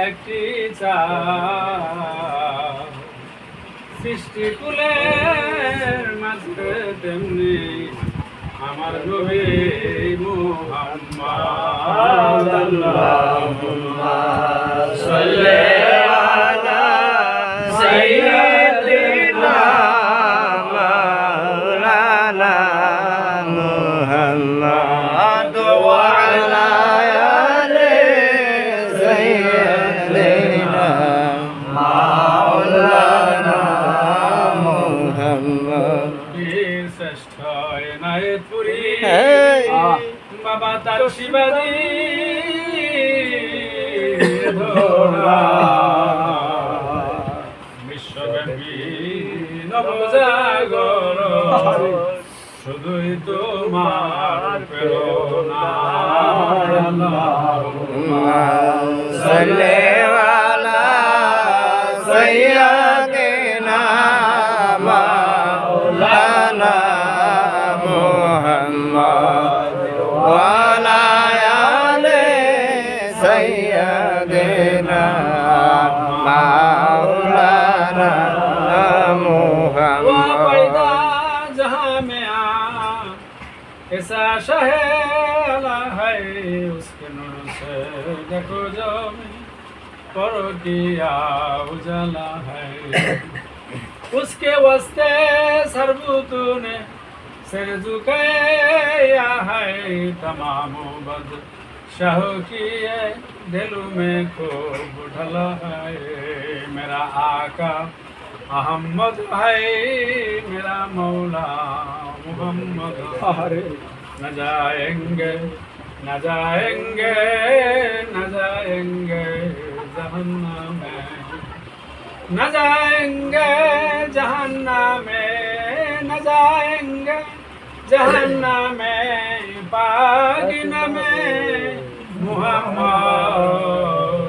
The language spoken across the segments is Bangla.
একটি সৃষ্টি কুলের মাঝে তেমনি আমার নবী মোহাম্মা আল্লাহুম্মা বাবা তার শিবাজি বিশ্বব্যাপী নবজাগর। শুধুই তোমার প্রেরণা। سيدنا مولانا محمد ایسا شہلا ہے اس کے نور سے دیکھو جو میں پرو کیا اجلا ہے اس کے واسطے سربوتوں نے سر جھکایا ہے تمام بد शाह दिल में खूब ढला है। मेरा आका अहमद है मेरा मौला मोहम्मद अरे। न जाएँगे न जाएँगे न जाएँगे जहन्ना में न जाएँगे जहन्ना में न जाएँगे जहन्ना में पागिन में মুহাম্মদ।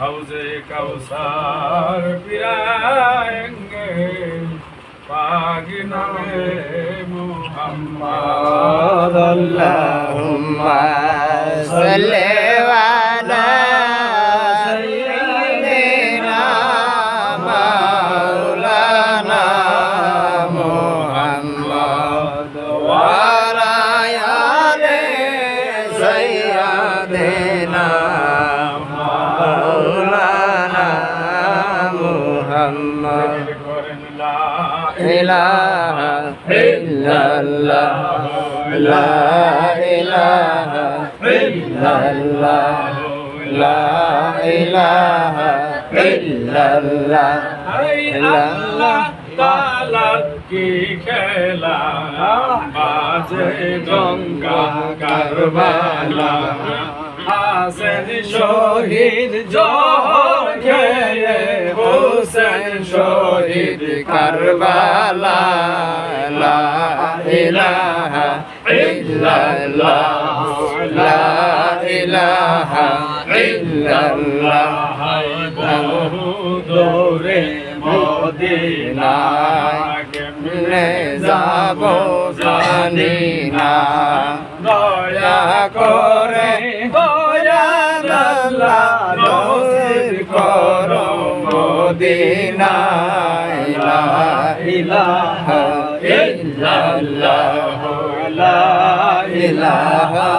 হাউজে কাউসার পিরায়েঙ্গে পাগ নামে মুহাম্মদ। আল্লাহুম্মা সাল্লি দেনা মৌলানা মুহাম্মদ। ইলাহা ইল্লাল্লাহ। লা ইল্লাল্লাহ খেলা? বাজে গঙ্গা কারবালা। হাসেন শহীদ জহর খেলে হোসেন শহীদ কারবালা। লা ইলাহা ইল্লাল্লাহ, লা দৌড়ে মদিনা কেমনে যাব জানি না দয়া করে দয়াল আল্লাহ নসিব করো মদিনায়। লা ইলাহা ইল্লাল্লাহ। লা ইলাহা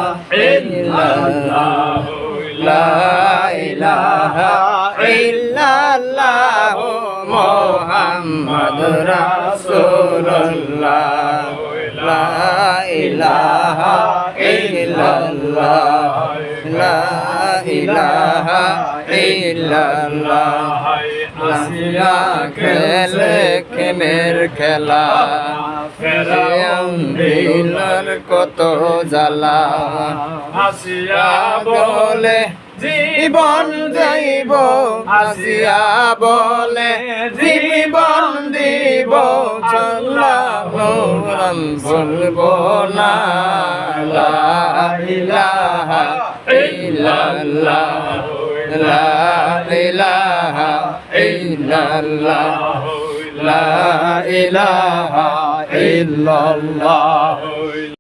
ইল্লাল্লাহ। লা মুহাম্মদ রাসূলুল্লাহ লা খেমের খেলা কত জ্বালা আসিয়া বলে জীবন যাইব আসিয়া বলে জীবন দিব চল্লাহরাম বলব না ইলাহা ইল্লাল্লাহ লা ইলাহা ইল্লাল্লাহ লা ইলাহা ইল্লাল্লাহ।